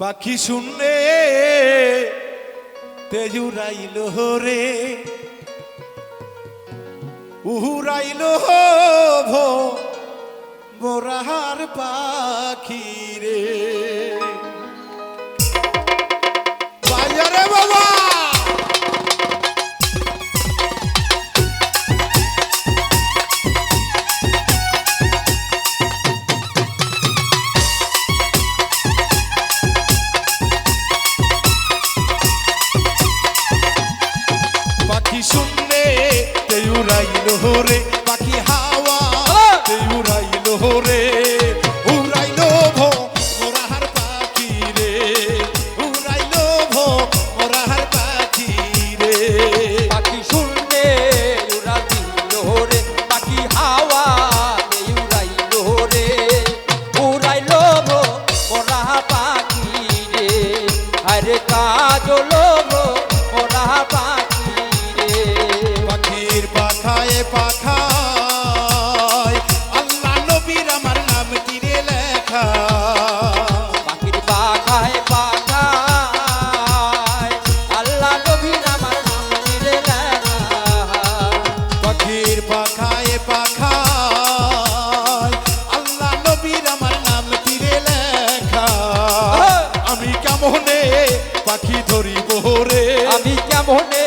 পাখি শুনে তেজুরাইল রে উহুরাইল ভো মোরাহার পাখি রে। কাজল রে আমি কেমনে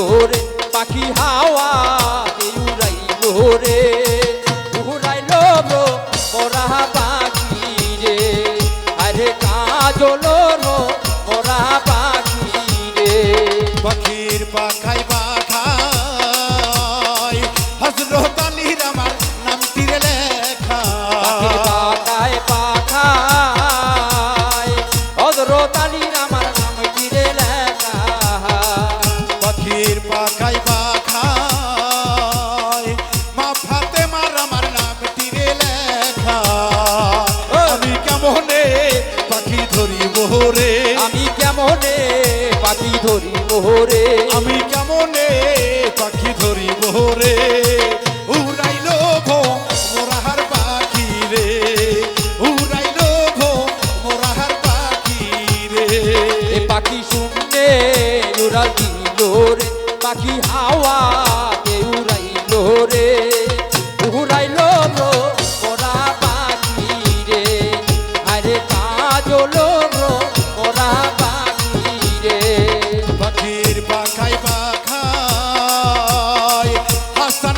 রে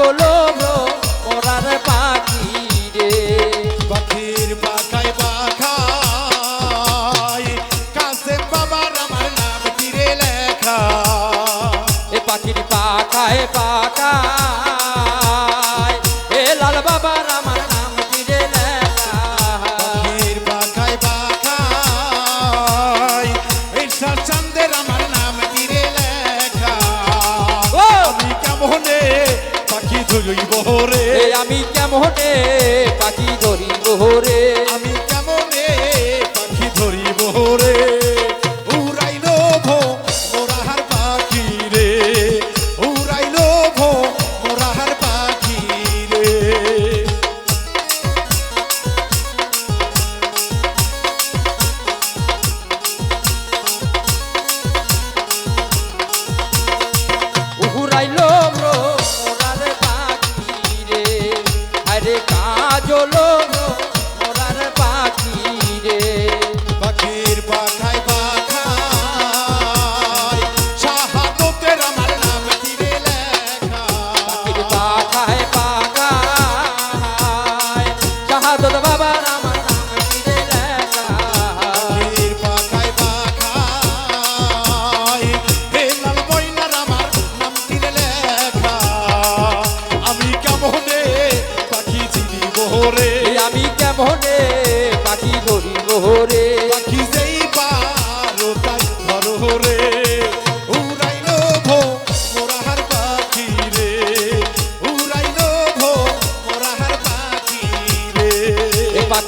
পাগল ওরার পাখি রে। পাখির পাখায় পাখায় কাছে বাবার আমার নাম তীরে লেখা। এ পাখির পাখায় পাখায় জুড়ইব বহরে আমি কেমন পাখি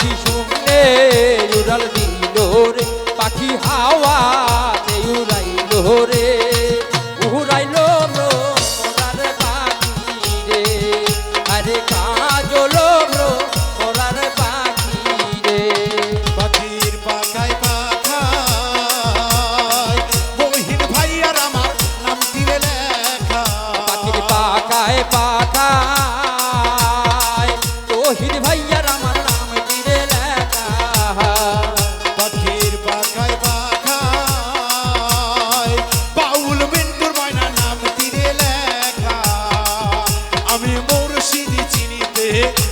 teach you.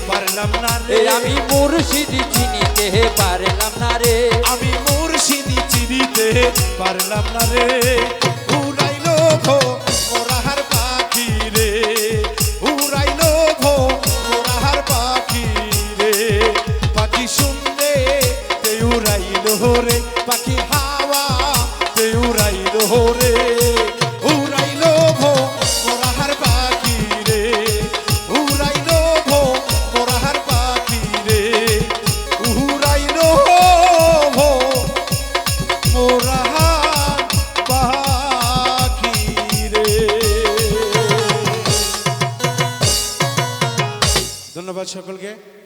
পারলাম না রে। আমি মুর্শিদি চিনিতে পারলাম না রে। আমি মুর্শিদি চিনিতে পারলাম না রে। सकल के